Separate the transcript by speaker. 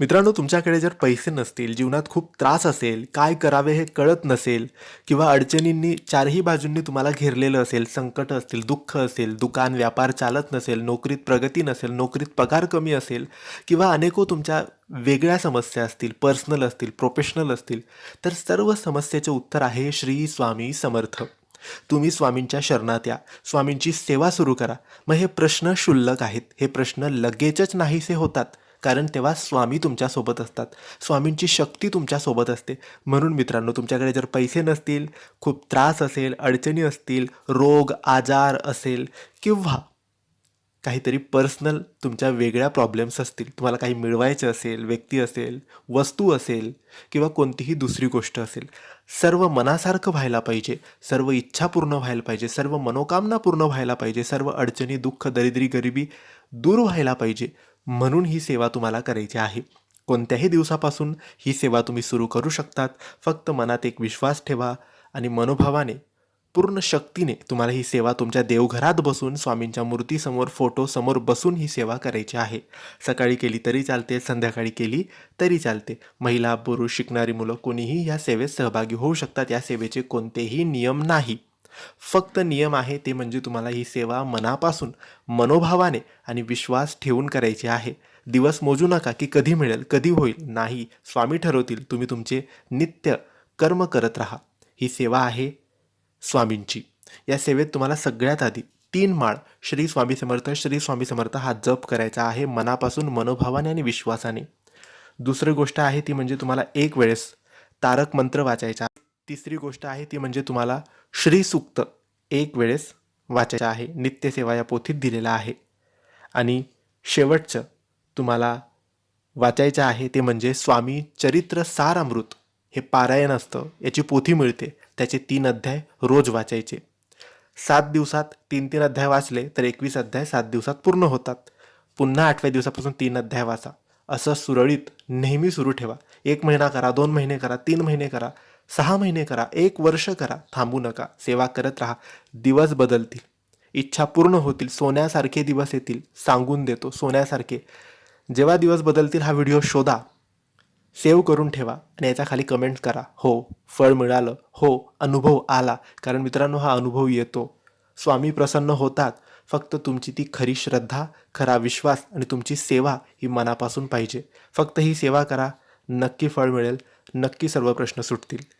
Speaker 1: मित्रांनो तुमच्याकडे जर पैसे नसतील जीवनात खूप त्रास असेल काय करावे हे कळत नसेल किंवा अडचणींनी चारही बाजूंनी तुम्हाला घेरलेलं असेल संकट असतील दुःख असेल दुकान व्यापार चालत नसेल नोकरीत प्रगती नसेल नोकरीत पगार कमी असेल किंवा अनेको तुमच्या वेगळ्या समस्या असतील पर्सनल असतील प्रोफेशनल असतील तर सर्व समस्येचे उत्तर आहे श्री स्वामी समर्थ. तुम्ही स्वामींच्या शरणात या स्वामींची सेवा सुरू करा. मग हे प्रश्न क्षुल्लक आहेत हे प्रश्न लगेचच नाहीसे होतात. कारण तेव्हा स्वामी तुमच्यासोबत असतात. स्वामींची शक्ती तुमच्यासोबत असते. म्हणून मित्रांनो तुमच्याकडे जर पैसे नसतील खूप त्रास असेल अडचणी असतील रोग आजार असेल किंवा काहीतरी पर्सनल तुमच्या वेगळ्या प्रॉब्लेम्स असतील तुम्हाला काही मिळवायचं असेल व्यक्ती असेल वस्तू असेल किंवा कोणतीही दुसरी गोष्ट असेल सर्व मनासारखं व्हायला पाहिजे सर्व इच्छा पूर्ण व्हायला पाहिजे सर्व मनोकामना पूर्ण व्हायला पाहिजे सर्व अडचणी दुःख दरिद्री गरिबी दूर व्हायला पाहिजे. म्हणून ही सेवा तुम्हाला करायची आहे. कोणत्याही दिवसापासून ही सेवा तुम्ही सुरू करू शकतात. फक्त मनात एक विश्वास ठेवा आणि मनोभावाने पूर्ण शक्तीने तुम्हाला ही सेवा तुमच्या देवघरात बसून स्वामींच्या मूर्तीसमोर फोटोसमोर बसून ही सेवा करायची आहे. सकाळी केली तरी चालते संध्याकाळी केली तरी चालते. महिला पुरुष शिकणारी मुलं कोणीही या सेवेत सहभागी होऊ शकतात. या सेवेचे कोणतेही नियम नाही. फक्त नियम आहे ते म्हणजे तुम्हाला ही सेवा मनापासून मनोभावाने आणि विश्वास ठेवून करायची आहे. दिवस मोजू नका की कधी मिळेल कधी होईल. नाही स्वामी ठरवतील तुम्ही तुमचे नित्य कर्म करत राहा. ही सेवा आहे स्वामींची. या सेवेत तुम्हाला सगळ्यात आधी तीन माळ श्री स्वामी समर्थ श्री स्वामी समर्थ हा जप करायचा आहे मनापासून मनोभावाने आणि विश्वासाने. दुसरी गोष्ट आहे ती म्हणजे तुम्हाला एक वेळेस तारक मंत्र वाचायचा. तिसरी गोष्ट आहे ती म्हणजे तुम्हाला श्रीसूक्त एक वेळेस वाचायचं आहे नित्यसेवा या पोथीत दिलेला आहे. आणि शेवटचं तुम्हाला वाचायचं आहे ते म्हणजे स्वामी चरित्र सार अमृत हे पारायण असतं याची पोथी मिळते त्याचे तीन अध्याय रोज वाचायचे. सात दिवसात तीन तीन अध्याय वाचले तर एकवीस अध्याय सात दिवसात पूर्ण होतात. पुन्हा आठव्या दिवसापासून तीन अध्याय वाचा. असं सुरळीत नेहमी सुरू ठेवा. एक महिना करा दोन महिने करा तीन महिने करा. सहा महिने करा एक वर्ष करा थांबू नका सेवा करत राहा. दिवस बदलतील. इच्छा पूर्ण होतील. सोन्यासारखे दिवस येतील. सांगून देतो सोन्यासारखे. जेव्हा दिवस बदलतील हा व्हिडिओ शोधा. सेव्ह करून ठेवा आणि याच्या खाली कमेंट करा. हो फळ मिळालं. हो अनुभव आला. कारण मित्रांनो हा अनुभव येतो. स्वामी प्रसन्न होतात. फक्त तुमची ती खरी श्रद्धा खरा विश्वास आणि तुमची सेवा ही मनापासून पाहिजे. फक्त ही सेवा करा. नक्की फळ मिळेल. नक्की सर्व प्रश्न सुटतील.